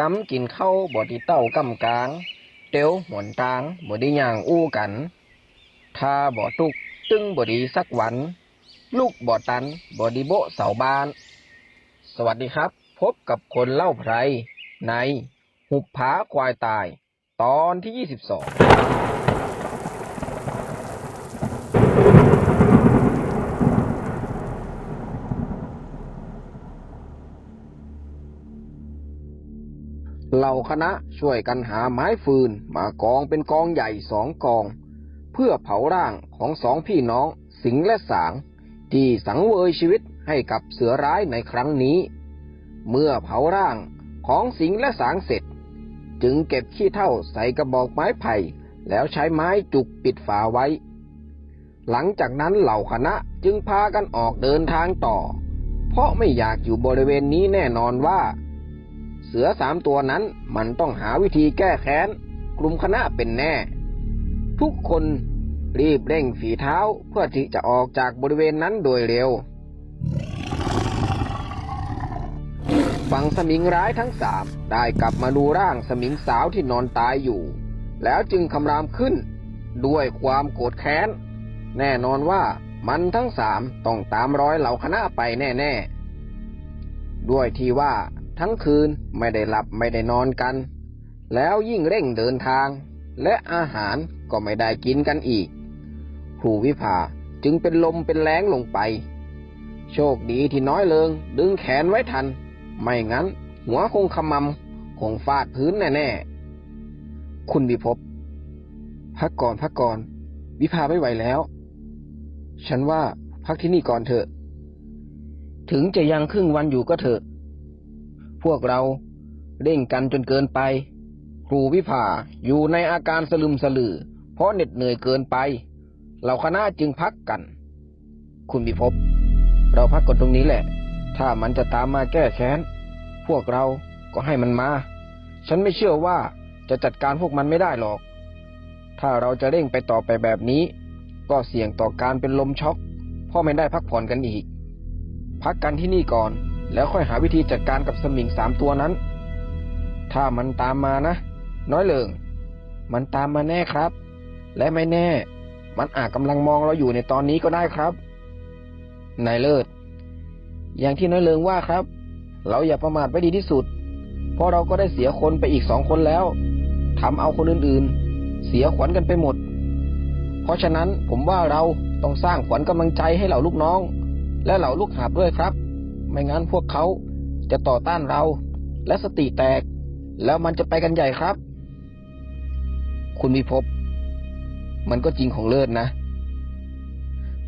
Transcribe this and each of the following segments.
กำกินข้าวบ่ดีเต้ากำกลาง เตียวหวนตางบ่ดีย่างอู้กัน ถ้าบ่ตุกตึงบ่ดีสักวัน ลูกบ่ตันบ่ดีโบเสาบ้าน สวัสดีครับ พบกับคนเล่าไพรในหุบผาควายตาย ตอนที่ยี่สิบสอง เหล่าคณะช่วยกันหาไม้ฟืนมากองเป็นกองใหญ่สองกอง เพื่อเผาร่างของสองพี่น้องสิงห์และสาง ที่สังเวยชีวิตให้กับเสือร้ายในครั้งนี้ เมื่อเผาร่างของสิงห์และสางเสร็จ จึงเก็บขี้เท่าใส่กระบอกไม้ไผ่ แล้วใช้ไม้จุกปิดฝาไว้ หลังจากนั้นเหล่าคณะจึงพากันออกเดินทางต่อ เพราะไม่อยากอยู่บริเวณนี้แน่นอนว่า สือสามตัวนั้นมันต้องหาวิธีแก้แค้น กลุ่มคณะเป็นแน่ ทุกคนรีบเร่งฝีเท้าเพื่อที่จะออกจากบริเวณนั้นโดยเร็ว ฝั่งสมิงร้ายทั้งสามได้กลับมาดูร่างสมิงสาวที่นอนตายอยู่ แล้วจึงคำรามขึ้น ด้วยความโกรธแค้น แน่นอนว่ามันทั้งสามต้องตามร้อยเหล่าคณะไปแน่ ๆ ด้วยที่ว่า ทั้งคืนไม่ได้หลับไม่ได้นอนกัน แล้วยิ่งเร่งเดินทาง และอาหารก็ไม่ได้กินกันอีก ครูวิภาจึงเป็นลมเป็นแรงลงไป โชคดีที่น้อยเลิง ดึงแขนไว้ทัน ไม่งั้น หัวคงขมำคงฟาดพื้นแน่ๆ คุณวิภพพักก่อนพักก่อน วิภาไม่ไหวแล้ว ฉันว่าพักที่นี่ก่อนเถอะ ถึงจะยังครึ่งวันอยู่ก็เถอะ พวกเรา เร่งกันจนเกินไป ครูวิภาอยู่ในอาการสลึมสลือ เพราะเหน็ดเหนื่อยเกินไป เราคณะจึงพักกัน คุณวิภพเราพักกันตรงนี้แหละ ถ้ามันจะตามมาแก้แค้น พวกเราก็ให้มันมา ฉันไม่เชื่อว่าจะจัดการพวกมันไม่ได้หรอก ถ้าเราจะเร่งไปต่อไปแบบนี้ ก็เสี่ยงต่อการเป็นลมช็อก เพราะไม่ได้พักผ่อนกันอีก พักกันที่นี่ก่อน แล้วค่อยหาวิธีจัดการกับสมิงสามตัวนั้น ถ้ามันตามมานะ น้อยเลิง มันตามมาแน่ครับ และไม่แน่ มันอาจกำลังมองเราอยู่ในตอนนี้ก็ได้ครับ นายเลิศ อย่างที่น้อยเลิงว่าครับ เราอย่าประมาทไว้ดีที่สุด เพราะเราก็ได้เสียคนไปอีกสองคนแล้วทำเอาคนอื่นๆ เสียขวัญกันไปหมด เพราะฉะนั้นผมว่าเราต้องสร้างขวัญกำลังใจให้เหล่าลูกน้อง และเหล่าลูกหาบด้วยครับ ไม่งั้นพวกเขาจะต่อต้านเรา และสติแตก แล้วมันจะไปกันใหญ่ครับ คุณวิภพมันก็จริงของเลิศนะ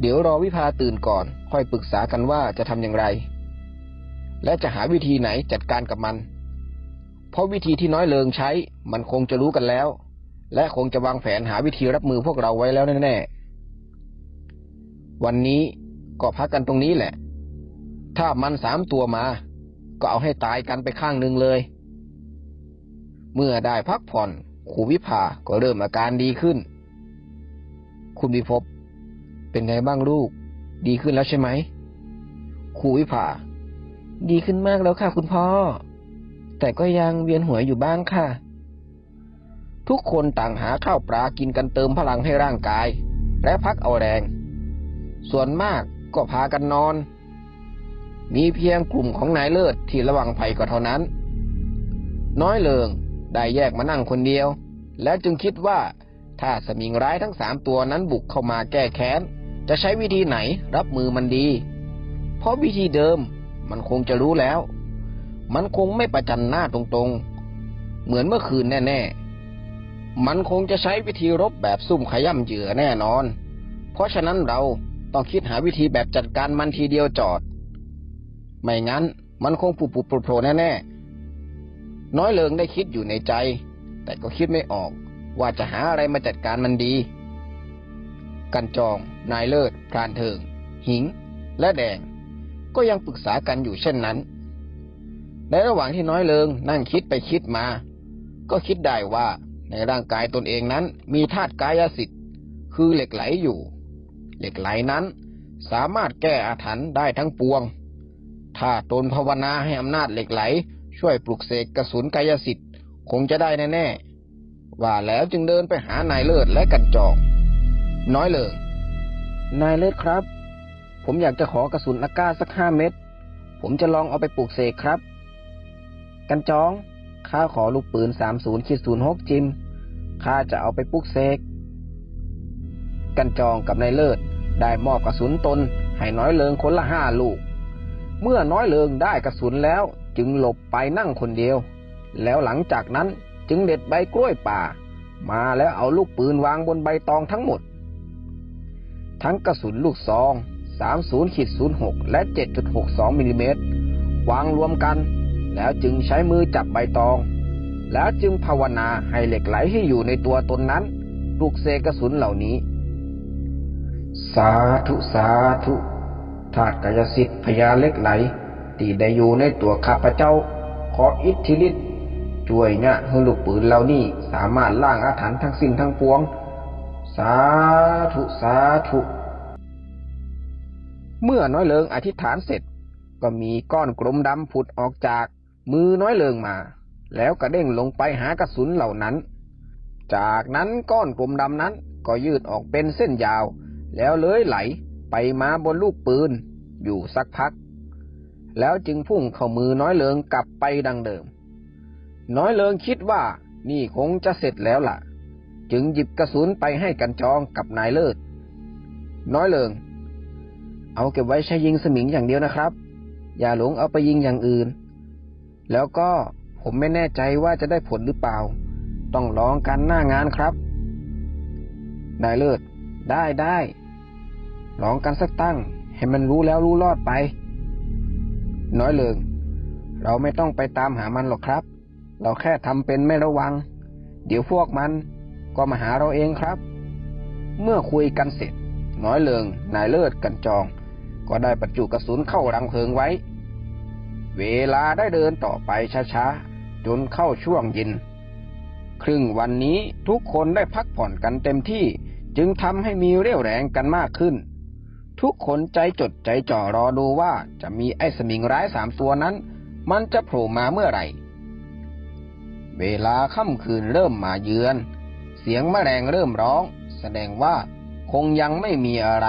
เดี๋ยวรอวิภาตื่นก่อน ค่อยปรึกษากันว่าจะทำอย่างไร และจะหาวิธีไหนจัดการกับมัน เพราะวิธีที่น้อยเลิงใช้ มันคงจะรู้กันแล้ว และคงจะวางแผนหาวิธีรับมือพวกเราไว้แล้วแน่ๆวันนี้ก็พักกันตรงนี้แหละ ถ้ามันสามตัวมา ก็เอาให้ตายกันไปข้างหนึ่งเลย เมื่อได้พักผ่อนครูวิภาก็เริ่มอาการดีขึ้น คุณวิภพเป็นไงบ้างลูก ดีขึ้นแล้วใช่ไหมครูวิภา ดีขึ้นมากแล้วค่ะ คุณพ่อ แต่ก็ยังเวียนหัวอยู่บ้างค่ะ ทุกคนต่างหาข้าวปลากินกันเติมพลังให้ร่างกาย และพักเอาแรง ส่วนมากก็พากันนอน มีเพียงกลุ่มของนายเลิศที่ระวังภัยก็เท่านั้น น้อยเลิงได้แยกมานั่งคนเดียว และจึงคิดว่า ถ้าสมิงร้ายทั้งสามตัวนั้นบุกเข้ามาแก้แค้น จะใช้วิธีไหนรับมือมันดี เพราะวิธีเดิมมันคงจะรู้แล้ว มันคงไม่ประจันหน้าตรงๆ เหมือนเมื่อคืนแน่ๆ มันคงจะใช้วิธีรบแบบซุ่มขย่ำเหยื่อแน่นอน เพราะฉะนั้นเราต้องคิดหาวิธีแบบจัดการมันทีเดียวจอด ไม่งั้น มันคงปุบปุบโผล่แน่ๆ น้อยเลิงได้คิดอยู่ในใจ แต่ก็คิดไม่ออก ว่าจะหาอะไรมาจัดการมันดี กันจอง นายเลิศพรานเทิง หิง และแดง ก็ยังปรึกษากันอยู่เช่นนั้น ในระหว่างที่น้อยเลิงนั่งคิดไปคิดมา ก็คิดได้ว่าในร่างกายตนเองนั้นมีธาตุกายสิทธิ์ คือเหล็กไหลอยู่ เหล็กไหลนั้นสามารถแก้อาถรรพ์ได้ทั้งปวง ถ้าตนภาวนาให้อำนาจเหล็กไหล ช่วยปลุกเสกกระสุนกายสิทธิ์ คงจะได้แน่ๆ ว่าแล้วจึงเดินไปหานายเลิศและกันจอง น้อยเลยนายเลิศครับ ผมอยากจะขอกระสุนอากาสักห้าเม็ด ผมจะลองเอาไปปลูกเสกครับ กันจอง ข้าขอลูกปืนสามศูนย์ขีดศูนย์หกจิม ข้าจะเอาไปปลูกเสก กันจองกับนายเลิศได้มอบกระสุนตนให้น้อยเลิงคนละห้าลูก เมื่อน้อยเลิงได้กระสุนแล้วจึงหลบไปนั่งคนเดียว แล้วหลังจากนั้นจึงเด็ดใบกล้วยป่า มาแล้วเอาลูกปืนวางบนใบตองทั้งหมด ทั้งกระสุนลูกซอง 30ขีด06 และ 7.62มิลลิเมตรวางรวมกัน แล้วจึงใช้มือจับใบตอง แล้วจึงภาวนาให้เหล็กไหลที่อยู่ในตัวตนนั้นปลุกเสกกระสุนเหล่านี้ สาธุสาธุ ธาตุกายสิทธิ์พญาเล็กไหลที่ได้อยู่ในตัวข้าพเจ้า ขออิทธิฤทธิ์ช่วยเนี่ยให้ลูกปืนเหล่านี้สามารถล่างอาถรรพ์ทั้งสิ้นทั้งปวง สาธุสาธุ เมื่อน้อยเลิงอธิษฐานเสร็จ ก็มีก้อนกลมดำผุดออกจากมือน้อยเลิงมา แล้วกระเด้งลงไปหากระสุนเหล่านั้น จากนั้นก้อนกลมดำนั้นก็ยืดออกเป็นเส้นยาว แล้วเลื้อยไหล ไปมาบนลูกปืน อยู่สักพัก แล้วจึงพุ่งเข้ามือน้อยเลิงกลับไปดังเดิม น้อยเลิงคิดว่านี่คงจะเสร็จแล้วล่ะ จึงหยิบกระสุนไปให้กันจองกับนายเลิศ น้อยเลิง เอาเก็บไว้ใช้ยิงสมิงอย่างเดียวนะครับ อย่าหลงเอาไปยิงอย่างอื่น แล้วก็ผมไม่แน่ใจว่าจะได้ผลหรือเปล่า ต้องลองกันหน้างานครับ นายเลิศ ได้ได้ ลองกันสักตั้ง ให้มันรู้แล้วรู้รอดไป น้อยเลิง เราไม่ต้องไปตามหามันหรอกครับ เราแค่ทำเป็นไม่ระวัง เดี๋ยวพวกมันก็มาหาเราเองครับ เมื่อคุยกันเสร็จ น้อยเลิง นายเลิศกันจอง ก็ได้ประจุกระสุนเข้ารังเพลิงไว้ เวลาได้เดินต่อไปช้าๆ จนเข้าช่วงเย็น ครึ่งวันนี้ทุกคนได้พักผ่อนกันเต็มที่จึงทำให้มีเรี่ยวแรงกันมากขึ้น ทุกคนใจจดใจจ่อรอดูว่าจะมีไอ้สมิงร้ายสามตัวนั้น มันจะโผล่มาเมื่อไหร่ เวลาค่ำคืนเริ่มมาเยือน เสียงแมลงเริ่มร้อง แสดงว่าคงยังไม่มีอะไร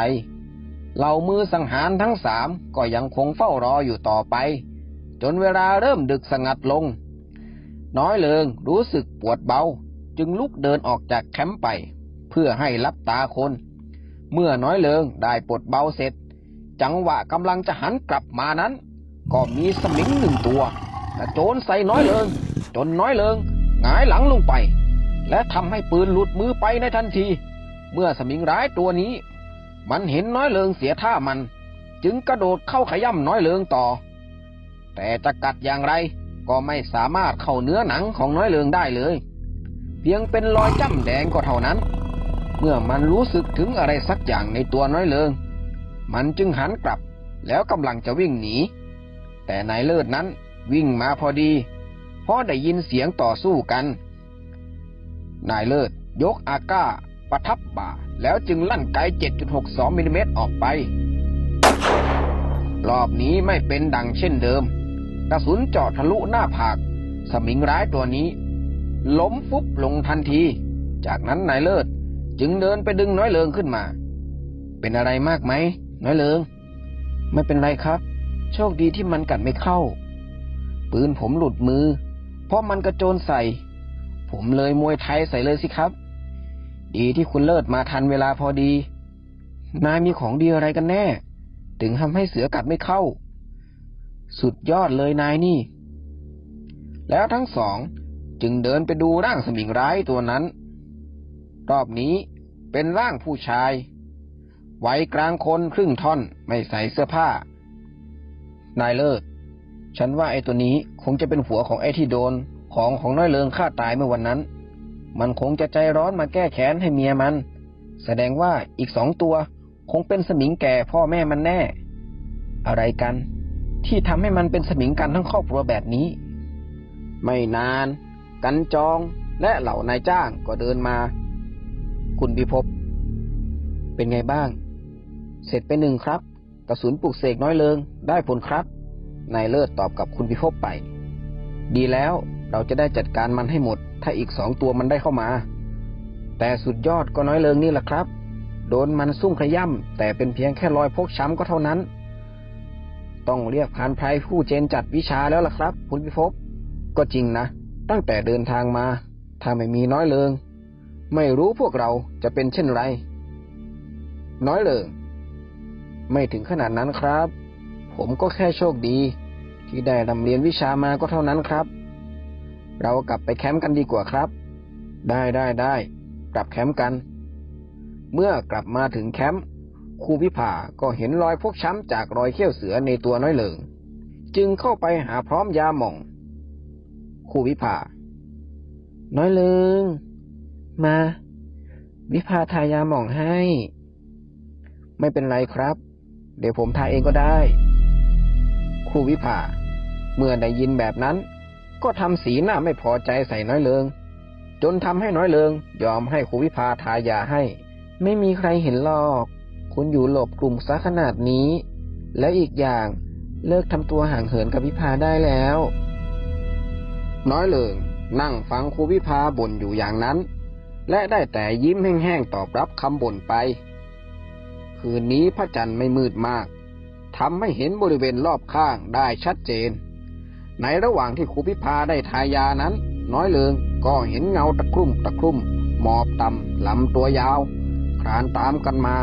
เหล่ามือสังหารทั้งสามก็ยังคงเฝ้ารออยู่ต่อไป จนเวลาเริ่มดึกสงัดลง น้อยเลิงรู้สึกปวดเบา จึงลุกเดินออกจากแคมป์ไป เพื่อให้รับตาคน เมื่อน้อยเลิงได้ปวดเบาเสร็จ จังหวะกำลังจะหันกลับมานั้น ก็มีสมิงหนึ่งตัวกระโจนใส่น้อยเลิง จนน้อยเลิงหงายหลังลงไป และทำให้ปืนหลุดมือไปในทันที เมื่อสมิงร้ายตัวนี้ มันเห็นน้อยเลิงเสียท่ามัน จึงกระโดดเข้าขย่ำน้อยเลิงต่อ แต่จะกัดอย่างไรก็ไม่สามารถเข้าเนื้อหนังของน้อยเลิงได้เลย เพียงเป็นรอยจ้ำแดงก็เท่านั้น เมื่อมันรู้สึกถึงอะไรสักอย่างในตัวน้อยเลิง มันจึงหันกลับแล้วกำลังจะวิ่งหนี แต่นายเลิศนั้นวิ่งมาพอดีเพราะได้ยินเสียงต่อสู้กัน นายเลิศยกอาก้าประทับบ่า แล้วจึงลั่นไก 7.62มิลลิเมตรออกไป รอบนี้ไม่เป็นดังเช่นเดิม กระสุนเจาะทะลุหน้าผาก สมิงร้ายตัวนี้ ล้มฟุบลงทันที จากนั้นนายเลิศ จึงเดินไปดึงน้อยเลิงขึ้นมา เป็นอะไรมากไหม น้อยเลิง ไม่เป็นไรครับ โชคดีที่มันกัดไม่เข้า ปืนผมหลุดมือ เพราะมันกระโจนใส่ ผมเลยมวยไทยใส่เลยสิครับ ดีที่คุณเลิศมาทันเวลาพอดี นายมีของดีอะไรกันแน่ ถึงทำให้เสือกัดไม่เข้า สุดยอดเลยนายนี่ แล้วทั้งสองจึงเดินไปดูร่างสมิงร้ายตัวนั้น รอบนี้เป็นร่างผู้ชายวัยกลางคนครึ่งท่อนไม่ใส่เสื้อผ้า นายเลิศ ฉันว่าไอ้ตัวนี้คงจะเป็นหัวของไอ้ที่โดนของของน้อยเลิงฆ่าตายเมื่อวันนั้น มันคงจะใจร้อนมาแก้แค้นให้เมียมัน แสดงว่าอีกสองตัวคงเป็นสมิงแก่พ่อแม่มันแน่ อะไรกัน ที่ทำให้มันเป็นสมิงกันทั้งครอบครัวแบบนี้ ไม่นาน กันจองและเหล่านายจ้างก็เดินมา คุณพิภพเป็นไงบ้าง เสร็จไปหนึ่งครับ กระสุนปลุกเสกน้อยเลิง ได้ผลครับ นายเลิศตอบกับคุณพิภพไป ดีแล้วเราจะได้จัดการมันให้หมด ถ้าอีกสองตัวมันได้เข้ามา แต่สุดยอดก็น้อยเลิงนี่แหละครับ โดนมันซุ่มขย่ำแต่เป็นเพียงแค่รอยพกช้ำก็เท่านั้น ต้องเรียกพานไพรผู้เจนจัดวิชาแล้วล่ะครับ คุณพิภพก็จริงนะ ตั้งแต่เดินทางมา ถ้าไม่มีน้อยเลิง ไม่รู้พวกเราจะเป็นเช่นไร น้อยเลิงไม่ถึงขนาดนั้นครับ ผมก็แค่โชคดี ที่ได้นำเรียนวิชามาก็เท่านั้นครับ เรากลับไปแคมป์กันดีกว่าครับ ได้ได้ได้กลับแคมป์กัน เมื่อกลับมาถึงแคมป์ครูพิภาก็เห็นรอยฟกช้ำจากรอยเขี้ยวเสือในตัวน้อยเหลิง จึงเข้าไปหาพร้อมยาหม่องครูวิภาน้อยเหลิง มา วิภาทายาหม่องให้ ไม่เป็นไรครับ เดี๋ยวผมทาเองก็ได้ครูวิภา เมื่อได้ยินแบบนั้น ก็ทำสีหน้าไม่พอใจใส่น้อยเลิง จนทำให้น้อยเลิง ยอมให้ครูวิภาทายาให้ ไม่มีใครเห็นหรอก คุณอยู่หลบกลุ่มซะขนาดนี้ แล้วอีกอย่างเลิกทำตัวห่างเหินกับวิภาได้แล้ว น้อยเลิงนั่งฟังครูวิภาบ่นอยู่อย่างนั้น และได้แต่ยิ้มแห้งๆตอบรับคำบ่นไป คืนนี้พระจันทร์ไม่มืดมากทำให้เห็นบริเวณรอบข้างได้ชัดเจน ในระหว่างที่ครูพิพาได้ทายานั้น น้อยเลิงก็เห็นเงาตะครุ่มตะครุ่มหมอบต่ำลำตัวยาว คลานตามกันมา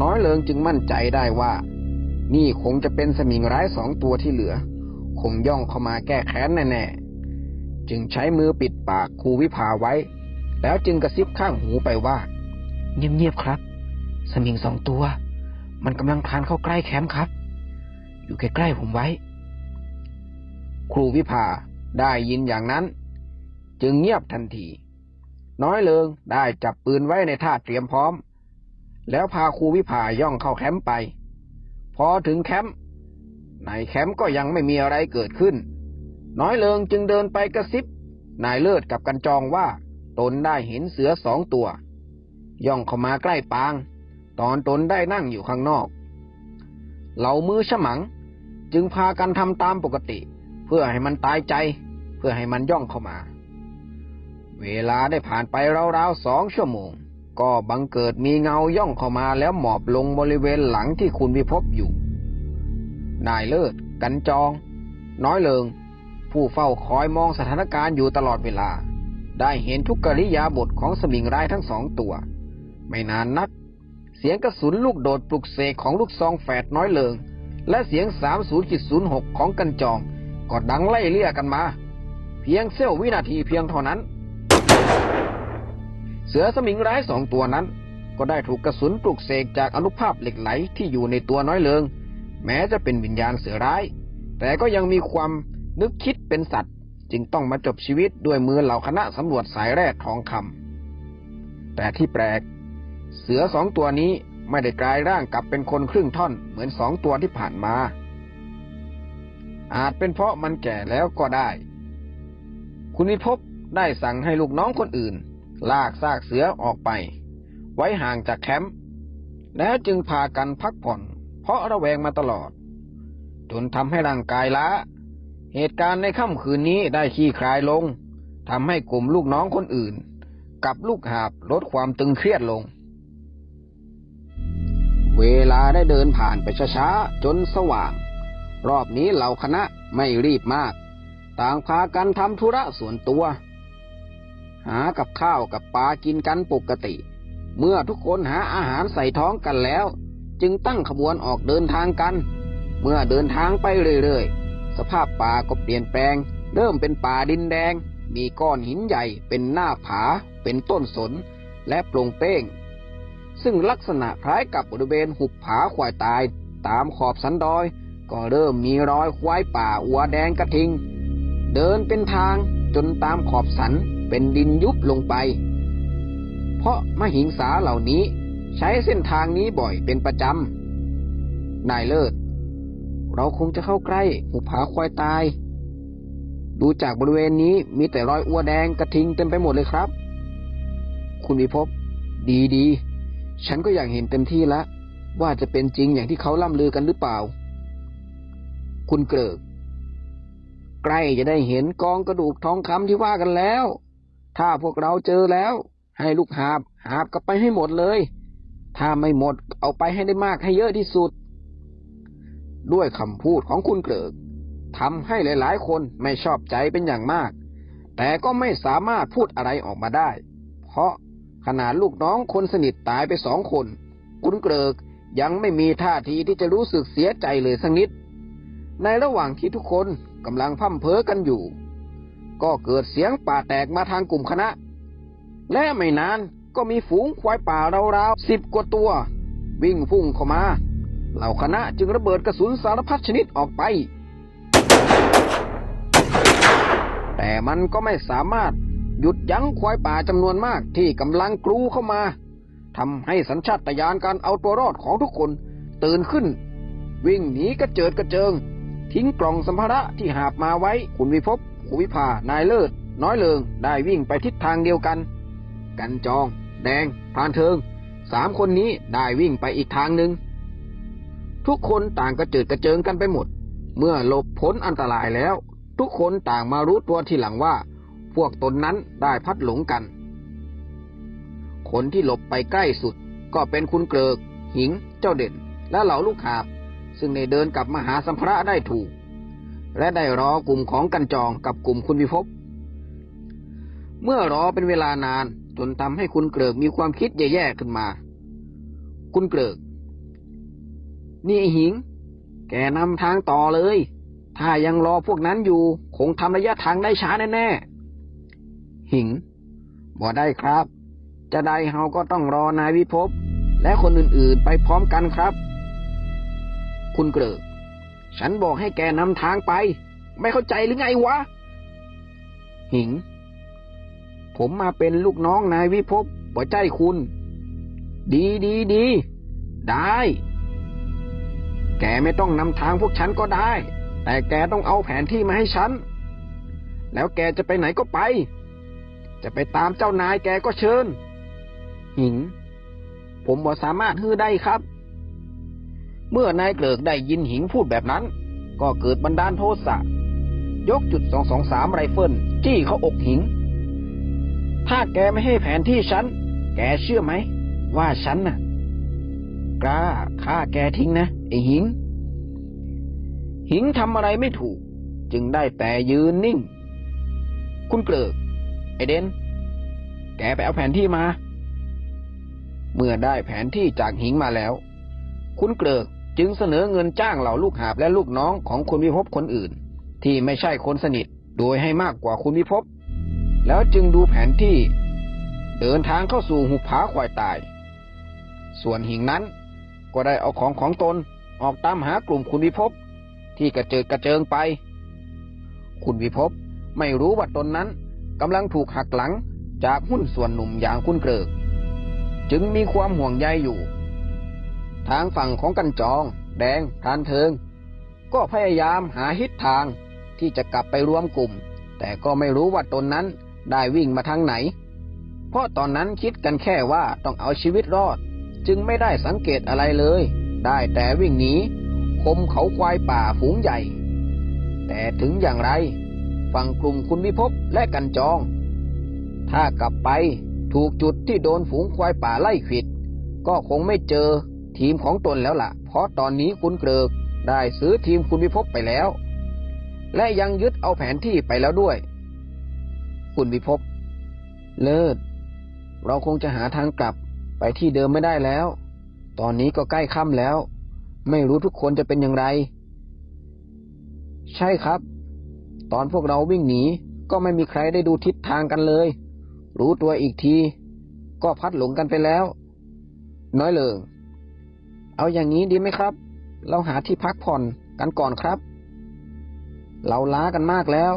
น้อยเลิงจึงมั่นใจได้ว่า นี่คงจะเป็นสมิงร้ายสองตัวที่เหลือ คงย่องเข้ามาแก้แค้นแน่ๆจึงใช้มือปิดปากครูวิภาไว้ แล้วจึงกระซิบข้างหูไปว่า เงียบๆครับ สมิงสองตัว มันกำลังคลานเข้าใกล้แคมป์ครับ อยู่ใกล้ๆผมไว้ ครูวิภาได้ยินอย่างนั้น จึงเงียบทันที น้อยเลิงได้จับปืนไว้ในท่าเตรียมพร้อม แล้วพาครูวิภาย่องเข้าแคมป์ไป พอถึงแคมป์ในแคมป์ก็ยังไม่มีอะไรเกิดขึ้น น้อยเลิงจึงเดินไปกระซิบนายเลิศกับกันจองว่า ตนได้เห็นเสือสองตัว ย่องเข้ามาใกล้ปาง ตอนตนได้นั่งอยู่ข้างนอก เหล่ามือฉมัง จึงพากันทำตามปกติ เพื่อให้มันตายใจ เพื่อให้มันย่องเข้ามา เวลาได้ผ่านไปราวๆสองชั่วโมง ก็บังเกิดมีเงาย่องเข้ามาแล้วหมอบลงบริเวณหลังที่คุณวิภพอยู่ นายเลิศ กันจอง น้อยเลิงผู้เฝ้าคอยมองสถานการณ์อยู่ตลอดเวลา ได้เห็นทุกกริยาบทของสมิงร้ายทั้งสองตัว ไม่นานนัก เสียงกระสุนลูกโดดปลุกเสกของลูกซองแฝดน้อยเลิง และเสียง 30.06 ของกันจองก็ดังไล่เลี่ยกันมา เพียงเสี้ยววินาทีเพียงเท่านั้น เสือสมิงร้ายสองตัวนั้น ก็ได้ถูกกระสุนปลุกเสกจากอนุภาพเหล็กไหลที่อยู่ในตัวน้อยเลิง แม้จะเป็นวิญญาณเสือร้าย แต่ก็ยังมีความนึกคิดเป็นสัตว์ จึงต้องมาจบชีวิตด้วยมือเหล่าคณะสำรวจสายแร่ทองคำแต่ที่แปลก เสือสองตัวนี้ไม่ได้กลายร่างกลับเป็นคนครึ่งท่อนเหมือนสองตัวที่ผ่านมา อาจเป็นเพราะมันแก่แล้วก็ได้ คุณนิภพบได้สั่งให้ลูกน้องคนอื่น ลากซากเสือออกไป ไว้ห่างจากแคมป์แล้วจึงพากันพักผ่อน เพราะระแวงมาตลอด จนทำให้ร่างกายล้า เหตุการณ์ในค่ำคืนนี้ได้ขี้คลายลงทำให้กลุ่มลูกน้องคนอื่น กับลูกหาบลดความตึงเครียดลง เวลาได้เดินผ่านไปช้าๆจนสว่าง รอบนี้เหล่าคณะไม่รีบมาก ต่างพากันทำธุระส่วนตัว หากับข้าวกับปลากินกันปกติ เมื่อทุกคนหาอาหารใส่ท้องกันแล้ว จึงตั้งขบวนออกเดินทางกัน เมื่อเดินทางไปเรื่อยๆ สภาพป่าก็เปลี่ยนแปลง เริ่มเป็นป่าดินแดง มีก้อนหินใหญ่เป็นหน้าผา เป็นต้นสน และโปร่งเป้ง ซึ่งลักษณะคล้ายกับบริเวณหุบผาควายตาย ตามขอบสันดอย ก็เริ่มมีรอยควายป่าอัวแดงกระทิง เดินเป็นทางจนตามขอบสันเป็นดินยุบลงไป เพราะมหิงสาเหล่านี้ใช้เส้นทางนี้บ่อยเป็นประจำนายเลิศ เราคงจะเข้าใกล้หุบผาควายตาย ดูจากบริเวณนี้มีแต่รอยอัวแดงกระทิงเต็มไปหมดเลยครับ คุณวิภพดีดี ฉันก็อยากเห็นเต็มที่แล้วว่าจะเป็นจริงอย่างที่เขาล่ำลือกันหรือเปล่า คุณเกริกใกล้จะได้เห็นกองกระดูกทองคำที่ว่ากันแล้ว ถ้าพวกเราเจอแล้ว ให้ลูกหาบหาบกลับไปให้หมดเลย ถ้าไม่หมดเอาไปให้ได้มากให้เยอะที่สุด ด้วยคำพูดของคุณเกริกทำให้หลาย ๆ คนไม่ชอบใจเป็นอย่างมาก แต่ก็ไม่สามารถพูดอะไรออกมาได้ เพราะขนาดลูกน้องคนสนิทตายไปสองคน คุณเกริกยังไม่มีท่าทีที่จะรู้สึกเสียใจเลยสักนิด ในระหว่างที่ทุกคนกำลังพั่มเพ้อกันอยู่ ก็เกิดเสียงป่าแตกมาทางกลุ่มคณะ และไม่นานก็มีฝูงควายป่าราวๆสิบกว่าตัว วิ่งพุ่งเข้ามา เหล่าคณะจึงระเบิดกระสุนสารพัดชนิดออกไป แต่มันก็ไม่สามารถหยุดยั้งควายป่าจำนวนมากที่กำลังกรูเข้ามาทำให้สัญชาตญาณการเอาตัวรอดของทุกคนตื่นขึ้น วิ่งหนีกระเจิดกระเจิง ทิ้งกล่องสัมภาระที่หาบมาไว้คุณวิภพคุณวิภานายเลิศ น้อยเลิงได้วิ่งไปทิศทางเดียวกัน กันจอง แดงพานเทิงสามคนนี้ได้วิ่งไปอีกทางหนึ่ง ทุกคนต่างกระเจิดกระเจิงกันไปหมด เมื่อหลบพ้นอันตรายแล้ว ทุกคนต่างมารู้ตัวทีหลังว่า พวกตนนั้นได้พัดหลงกัน คนที่หลบไปใกล้สุด ก็เป็นคุณเกลิก หิง เจ้าเด่น และเหล่าลูกหาบ ซึ่งได้เดินกลับมาหาสัมภาระได้ถูก และได้รอกลุ่มของกันจองกับกลุ่มคุณวิภพเมื่อรอเป็นเวลานานจนทำให้คุณเกลิกมีความคิดแย่ๆขึ้นมา คุณเกลิก นี่ไอหิง แกนำทางต่อเลย ถ้ายังรอพวกนั้นอยู่ คงทำระยะทางได้ช้าแน่ๆ หิง บ่ได้ครับ จะได้เฮาก็ต้องรอนายวิภพ และคนอื่นๆไปพร้อมกันครับ คุณเกริกฉันบอกให้แกนำทางไป ไม่เข้าใจหรือไงวะ หิง ผมมาเป็นลูกน้องนายวิภพบ่ใจคุณ ดีดีดี ได้ แกไม่ต้องนำทางพวกฉันก็ได้ แต่แกต้องเอาแผนที่มาให้ฉัน แล้วแกจะไปไหนก็ไป จะไปตามเจ้านายแกก็เชิญ หิง ผมบ่สามารถฮื้อได้ครับ เมื่อนายเกลิกได้ยินหิงพูดแบบนั้น ก็เกิดบันดาลโทสะยกจุดสองสองสามไรเฟิลจี้เขาอกหิง ถ้าแกไม่ให้แผนที่ฉัน แกเชื่อไหม ว่าฉันน่ะ กล้าฆ่าแกทิ้งนะไอหิง หิงทำอะไรไม่ถูก จึงได้แต่ยืนนิ่ง คุณเกลิกไอเดน แกไปเอาแผนที่มา เมื่อได้แผนที่จากหิงมาแล้ว คุณเกลิกจึงเสนอเงินจ้างเหล่าลูกหาบและลูกน้องของคุณวิภพคนอื่น ที่ไม่ใช่คนสนิทโดยให้มากกว่าคุณวิภพ แล้วจึงดูแผนที่ เดินทางเข้าสู่หุบผาควายตาย ส่วนหิงนั้น ก็ได้เอาของของตนออกตามหากลุ่มคุณวิภพที่กระเจิดกระเจิงไป คุณวิภพไม่รู้ว่าตนนั้นกำลังถูกหักหลังจากหุ้นส่วนหนุ่มอย่างคุณเกริก จึงมีความห่วงใยอยู่ ทางฝั่งของกันจอง แดงทานเทิง ก็พยายามหาฮิตทางที่จะกลับไปรวมกลุ่ม แต่ก็ไม่รู้ว่าตนนั้นได้วิ่งมาทางไหน เพราะตอนนั้นคิดกันแค่ว่าต้องเอาชีวิตรอด จึงไม่ได้สังเกตอะไรเลย ได้แต่วิ่งหนีคมเขาควายป่าฝูงใหญ่ แต่ถึงอย่างไร ฝั่งกลุ่มคุณวิภพและกันจอง ถ้ากลับไปถูกจุดที่โดนฝูงควายป่าไล่ขิด ก็คงไม่เจอทีมของตนแล้วล่ะ เพราะตอนนี้คุณเกริกได้ซื้อทีมคุณวิภพไปแล้ว และยังยึดเอาแผนที่ไปแล้วด้วย คุณวิภพ เลิศ เราคงจะหาทางกลับ ไปที่เดิมไม่ได้แล้ว ตอนนี้ก็ใกล้ค่ำแล้ว ไม่รู้ทุกคนจะเป็นอย่างไร ใช่ครับ ตอนพวกเราวิ่งหนีก็ไม่มีใครได้ดูทิศทางกันเลย รู้ตัวอีกที ก็พัดหลงกันไปแล้ว น้อยเลิงเอาอย่างนี้ดีไหมครับ เราหาที่พักผ่อนกันก่อนครับ เราล้ากันมากแล้ว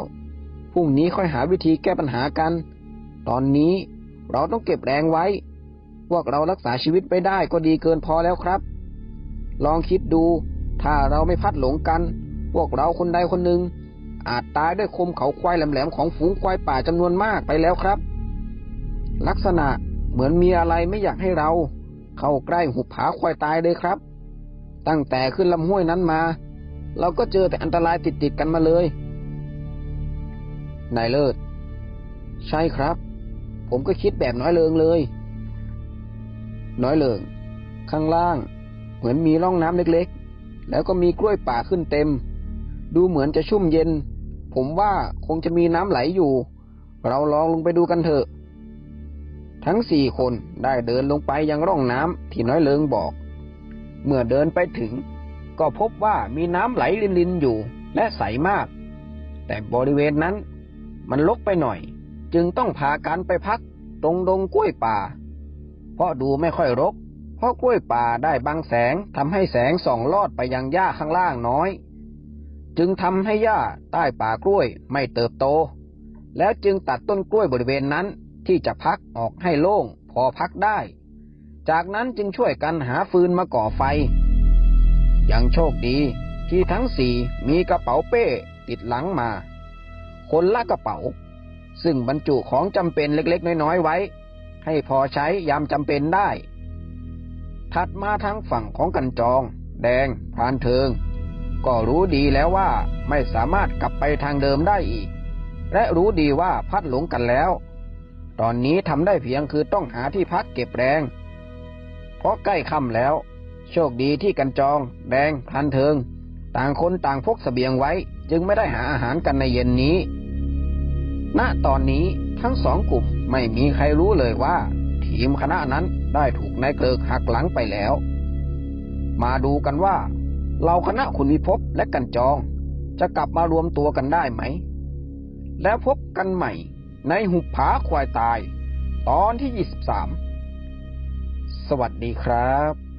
พรุ่งนี้ค่อยหาวิธีแก้ปัญหากัน ตอนนี้เราต้องเก็บแรงไว้ วกเรารักษาชีวิตไปได้ก็ดีเกินพอแล้วครับ ลองคิดดู ถ้าเราไม่พัดหลงกัน พวกเราคนใดคนหนึ่ง อาจตายด้วยคมเขาควายแหลมๆของฝูงควายป่าจำนวนมากไปแล้วครับ ลักษณะเหมือนมีอะไรไม่อยากให้เรา เข้าใกล้หุบผาควายตายเลยครับ ตั้งแต่ขึ้นลำห้วยนั้นมา เราก็เจอแต่อันตรายติดๆกันมาเลยนายเลิศ ใช่ครับ ผมก็คิดแบบน้อยเลิงเลย น้อยเลิงข้างล่าง เหมือนมีร่องน้ำเล็กๆ แล้วก็มีกล้วยป่าขึ้นเต็ม ดูเหมือนจะชุ่มเย็น ผมว่าคงจะมีน้ำไหลอยู่ เราลองลงไปดูกันเถอะ ทั้งสี่คนได้เดินลงไปยังร่องน้ำที่น้อยเลิงบอก เมื่อเดินไปถึง ก็พบว่ามีน้ำไหลลินๆอยู่ และใสมาก แต่บริเวณนั้นมันลกไปหน่อย จึงต้องพากันไปพักตรงดงกล้วยป่า เพราะดูไม่ค่อยรก เพราะกล้วยป่าได้บังแสงทำให้แสงส่องลอดไปยังหญ้าข้างล่างน้อย จึงทำให้หญ้าใต้ป่ากล้วยไม่เติบโต แล้วจึงตัดต้นกล้วยบริเวณนั้นที่จะพักออกให้โล่งพอพักได้ จากนั้นจึงช่วยกันหาฟืนมาก่อไฟ ยังโชคดีที่ทั้งสี่มีกระเป๋าเป้ติดหลังมา คนละกระเป๋า ซึ่งบรรจุของจำเป็นเล็กๆ น้อยๆไว้ ให้พอใช้ยามจำเป็นได้ ถัดมาทางฝั่งของกันจอง แดงพรานเทิง ก็รู้ดีแล้วว่าไม่สามารถกลับไปทางเดิมได้อีก และรู้ดีว่าพัดหลงกันแล้ว ตอนนี้ทำได้เพียงคือต้องหาที่พักเก็บแรง เพราะใกล้ค่ำแล้ว โชคดีที่กันจอง แดงพันเทิง ต่างคนต่างพกเสบียงไว้ จึงไม่ได้หาอาหารกันในเย็นนี้ณตอนนี้ทั้งสองกลุ่ม ไม่มีใครรู้เลยว่า ทีมคณะนั้นได้ถูกนายเกลิกหักหลังไปแล้ว มาดูกันว่าเราคณะคุณวิภพและกันจอง จะกลับมารวมตัวกันได้ไหม แล้วพบกันใหม่ในหุบผาควายตาย ตอนที่ 23 สวัสดีครับ